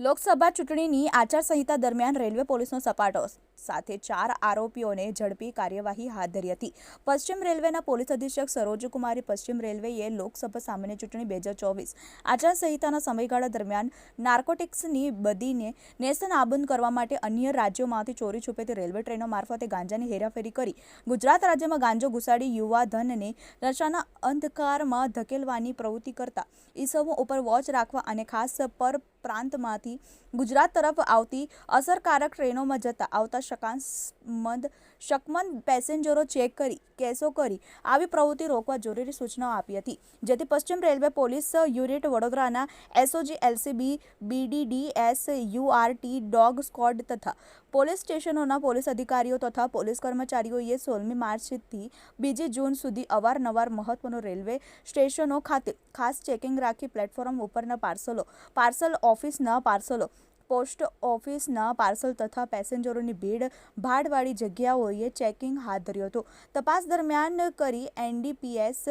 લોકસભા ચૂંટણીની આચારસંહિતા દરમિયાન રેલવે પોલીસનો સપાટો. સાથે ચાર આરોપીઓને ઝડપી કાર્યવાહી હાથ ધરી હતી. પશ્ચિમ રેલવેના પોલીસ અધિક્ષક સરોજકુમારી પશ્ચિમ રેલવેએ લોકસભા સામાન્ય ચૂંટણી બે હજાર ચોવીસ આચારસંહિતાના સમયગાળા દરમિયાન નાર્કોટિક્સની બદીને નેસ્તનાબૂદ કરવા માટે અન્ય રાજ્યોમાંથી ચોરી છુપેથી રેલવે ટ્રેનો મારફતે ગાંજાની હેરાફેરી કરી. ગુજરાત રાજ્યમાં ગાંજો ઘુસાડી યુવા ધનને નશાના અંધકારમાં ધકેલવાની પ્રવૃત્તિ કરતા. ઈસમો ઉપર વોચ રાખવા અને ખાસ પર પ્રાંતમાંથી ગુજરાત તરફ આવતી અસરકારક ટ્રેનોમાં જતા આવતા શકાંશમંદ શકમંદ પેસેન્જરો ચેક કરી, કેસો કરી આવી પ્રવૃત્તિ રોકવા જરૂરી સૂચનાઓ આપી હતી. જેથી પશ્ચિમ રેલવે પોલીસ યુનિટ વડોદરાના SOG, LCB, BDDS, URT, dog squad તથા પોલીસ સ્ટેશનોના પોલીસ અધિકારીઓ તથા પોલીસ કર્મચારીઓએ સોળમી માર્ચથી બીજી જૂન સુધી અવારનવાર મહત્વનો રેલવે સ્ટેશનો ખાતે ખાસ ચેકિંગ રાખી પ્લેટફોર્મ ઉપરના પાર્સલો, પાર્સલ ઓફિસના પાર્સલો, પોસ્ટ ઓફિસના પાર્સલ તથા પેસેન્જરોની ભીડ ભાડવાળી જગ્યાઓએ ચેકિંગ હાથ ધર્યું હતું. તપાસ દરમિયાન કરી એનડીપીએસ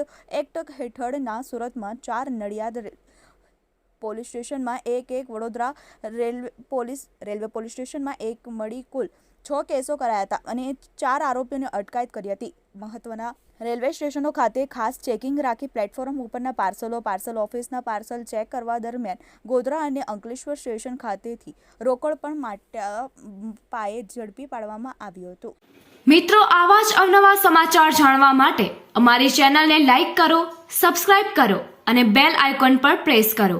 એક્ટ હેઠળના સુરતમાં ચાર નડિયાદ પોલીસ સ્ટેશનમાં એક એક Vadodara railway police railway police સ્ટેશનમાં એક મળી કુલ છ કેસો કરાયા હતા અને ચાર આરોપીઓને અટકાયત કરી હતી. મહત્વના રેલવે સ્ટેશનો ખાતે ખાસ ચેકિંગ રાખી પ્લેટફોર્મ ઉપરના પાર્સલો, પાર્સલ ઓફિસના પાર્સલ ચેક કરવા દરમિયાન ગોધરા અને અંકલેશ્વર સ્ટેશન ખાતેથી રોકડ પણ માટે પાયે ઝડપી પાડવામાં આવ્યું હતું. મિત્રો, આવા જ અવનવા સમાચાર જાણવા માટે અમારી ચેનલને લાઈક કરો, સબસ્ક્રાઇબ કરો અને બેલ આઇકોન પર પ્રેસ કરો.